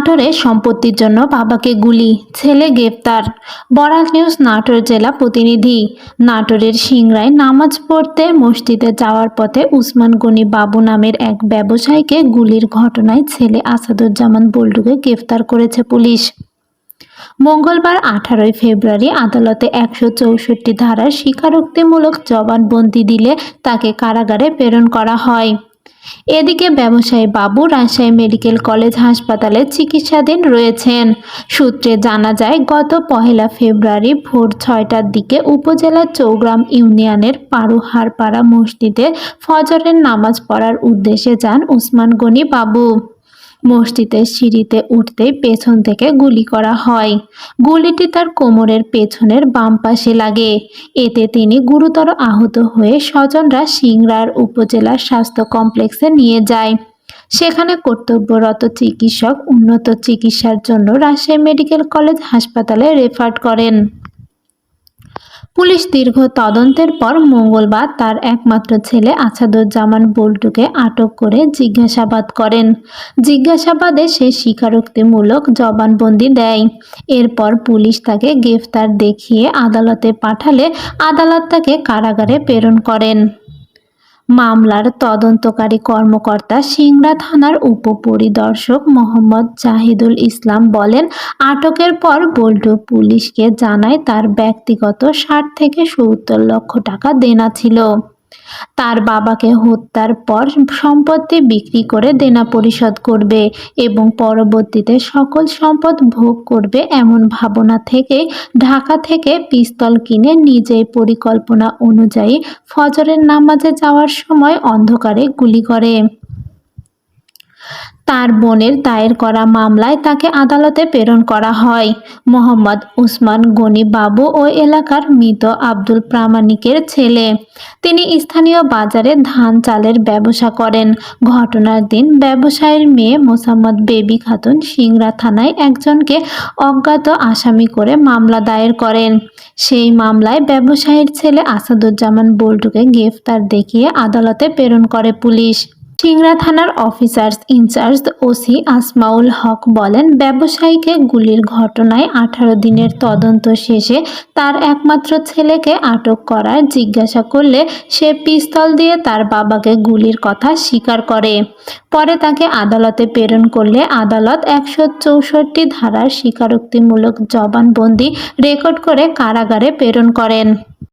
নাটোরে সম্পত্তির জন্য বাবাকে গুলি, ছেলে গ্রেপ্তার। বরাক নিউজ, নাটোর জেলা প্রতিনিধি। নাটোরের সিংরায় নামাজ পড়তে মসজিদে যাওয়ার পথে উসমান গনি বাবু নামের এক ব্যবসায়ীকে গুলির ঘটনায় ছেলে আসাদুজ্জামান বল্টুকে গ্রেফতার করেছে পুলিশ। মঙ্গলবার আঠারোই ফেব্রুয়ারি আদালতে একশো চৌষট্টি ধারার স্বীকারোক্তিমূলক জবানবন্দি দিলে তাকে কারাগারে প্রেরণ করা হয়। এদিকে ব্যবসায়ী বাবু রাজশাহী মেডিকেল কলেজ হাসপাতালে চিকিৎসাধীন রয়েছেন। সূত্রে জানা যায়, গত পহেলা ফেব্রুয়ারি ভোর ছয়টার দিকে উপজেলা চৌগ্রাম ইউনিয়নের পারুহারপাড়া মসজিদে ফজরের নামাজ পড়ার উদ্দেশ্যে যান উসমান গনি বাবু। মসজিদের সিঁড়িতে উঠতেই পেছন থেকে গুলি করা হয়। গুলিটি তার কোমরের পেছনের বাম পাশে লাগে। এতে তিনি গুরুতর আহত হয়ে স্বজনরা সিংড়ার উপজেলা স্বাস্থ্য কমপ্লেক্সে নিয়ে যায়। সেখানে কর্তব্যরত চিকিৎসক উন্নত চিকিৎসার জন্য রাজশাহী মেডিকেল কলেজ হাসপাতালে রেফার করেন। পুলিশ দীর্ঘ তদন্তের পর মঙ্গলবার তার একমাত্র ছেলে আসাদুজ্জামান বল্টুকে আটক করে জিজ্ঞাসাবাদ করেন। জিজ্ঞাসাবাদে সে স্বীকারোক্তিমূলক জবানবন্দি দেয়। এরপর পুলিশ তাকে গ্রেফতার দেখিয়ে আদালতে পাঠালে আদালত তাকে কারাগারে প্রেরণ করেন। মামলার তদন্তকারী কর্মকর্তা সিংড়া থানার উপপরিদর্শক মোহাম্মদ জাহিদুল ইসলাম বলেন, আটকের পর বল্টু পুলিশকে জানায় তার ব্যক্তিগত ষাট থেকে সত্তর লক্ষ টাকা দেনা ছিল। তার বাবাকে হত্যার পর সম্পত্তি বিক্রি করে দেনা পরিশোধ করবে এবং পরবর্তীতে সকল সম্পদ ভোগ করবে এমন ভাবনা থেকে ঢাকা থেকে পিস্তল কিনে নিজেই পরিকল্পনা অনুযায়ী ফজরের নামাজে যাওয়ার সময় অন্ধকারে গুলি করে। তার বোনের দায়ের করা মামলায় তাকে আদালতে প্রেরণ করা হয়। মোহাম্মদ উসমান গনি বাবু ওই এলাকার মৃত আব্দুল প্রামাণিকের ছেলে। তিনি স্থানীয় বাজারে ধান চালের ব্যবসা করেন। ঘটনার দিন ব্যবসায়ের মেয়ে মোসাম্মদ বেবি খাতুন সিংড়া থানায় একজনকে অজ্ঞাত আসামি করে মামলা দায়ের করেন। সেই মামলায় ব্যবসায়ীর ছেলে আসাদুজ্জামান বল্টুকে গ্রেফতার দেখিয়ে আদালতে প্রেরণ করে পুলিশ। সিংড়া থানার officers in charge OC Asmaul Haque বলেন, ব্যবসায়ীকে গুলির ঘটনায় আঠারো দিনের তদন্ত শেষে তার একমাত্র ছেলেকে আটক করার জিজ্ঞাসা করলে সে পিস্তল দিয়ে তার বাবাকে গুলির কথা স্বীকার করে। পরে তাকে আদালতে প্রেরণ করলে আদালত একশো চৌষট্টি ধারার স্বীকারোক্তিমূলক জবানবন্দি রেকর্ড করে কারাগারে প্রেরণ করেন।